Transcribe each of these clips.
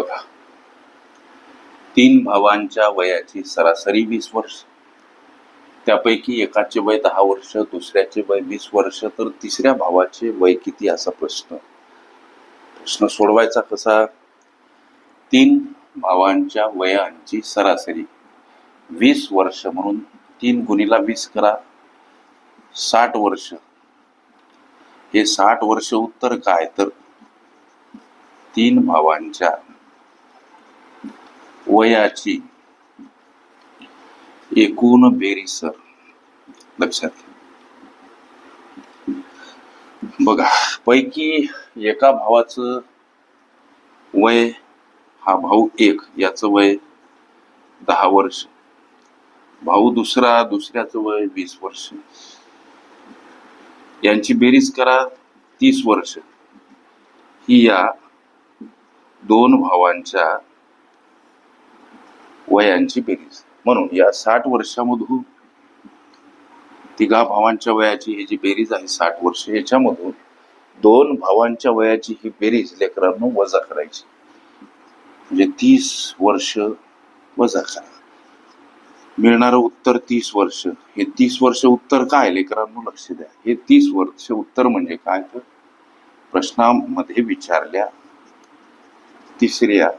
बघा. तीन भावांच्या वयाची सरासरी वीस वर्ष. त्यापैकी एकाचे वय दहा वर्ष दुसऱ्याचे वय वीस वर्ष तर तिसऱ्या भावाचे वय किती असा प्रश्न. प्रश्न सोडवायचा कसा? तीन भावांच्या वयांची सरासरी. वीस वर्ष म्हणून तीन गुणीला वीस करा. साठ वर्ष. हे साठ वर्ष उत्तर काय? तर तीन भावांच्या वयाची एकूण बेरीसर लक्षात बघा पैकी एका भावाचं वय हा भाऊ एक याचं वय दहा वर्ष. भाऊ दुसरा दुसऱ्याचं वय वीस वर्ष. यांची बेरीज करा तीस वर्ष. ही या दोन भावांच्या वयांची बेरीज. म्हणून या साठ वर्षामधून तिघा भावांच्या वयाची ही जी बेरीज आहे साठ वर्ष याच्यामधून दोन भावांच्या वयाची ही बेरीज लेकरांनो वजा करायची. म्हणजे तीस वर्ष वजा करा. मिळणारं उत्तर तीस वर्ष. हे तीस वर्ष उत्तर काय? लेकरांना लक्ष द्या. हे तीस वर्ष उत्तर म्हणजे काय? तर प्रश्नामध्ये विचारल्या तिसऱ्या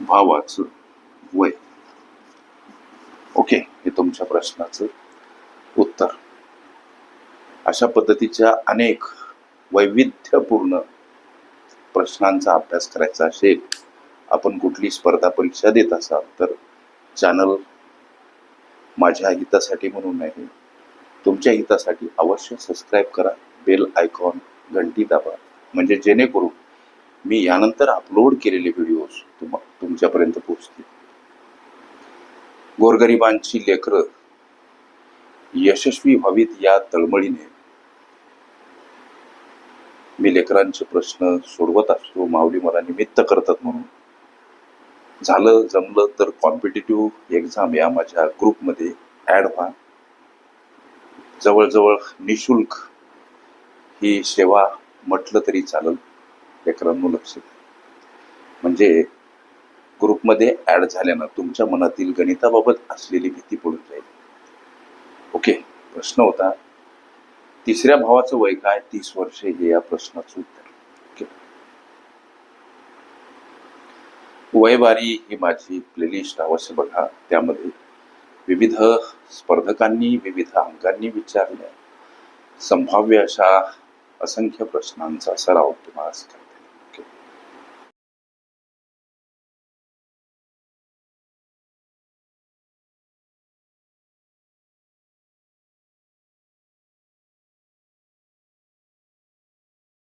भावाचं वय. ओके हे तुमच्या प्रश्नाचं उत्तर. अशा पद्धतीच्या अनेक वैविध्यपूर्ण प्रश्नांचा अभ्यास करायचा असेल आपण कुठली स्पर्धा परीक्षा देत असाल तर चॅनल माझ्या हितासाठी म्हणून नाही तुमच्या हितासाठी अवश्य सबस्क्राईब करा बेल आयकॉन घंटी दाबा. म्हणजे जेणेकरून मी यानंतर अपलोड केलेले व्हिडिओज तुम्हाला तुमच्यापर्यंत पोहोचतील. गोरगरिबांची लेकरं यशस्वी व्हावीत या तळमळीने मी लेकरांचे प्रश्न सोडवत असतो माऊली मला निमित्त करतात म्हणून. झालं जमलं तर कॉम्पिटेटिव्ह एक्झाम या माझ्या ग्रुपमध्ये ॲड व्हा. जवळजवळ निशुल्क ही सेवा म्हटलं तरी चालेल लेकरांनो लक्ष म्हणजे ग्रुपमध्ये ॲड झाल्यानं तुमच्या मनातील गणिताबाबत असलेली भीती पडून जाईल. ओके प्रश्न होता तिसऱ्या भावाचं वय काय? तीस वर्षे हे या प्रश्नाचं उत्तर. ओके. वयवारी ही माझी प्लेलिस्ट अवश्य बघा. त्यामध्ये विविध स्पर्धकांनी विविध अंकांनी विचारल्या संभाव्य अशा असंख्य प्रश्नांचा सराव तुम्हाला करते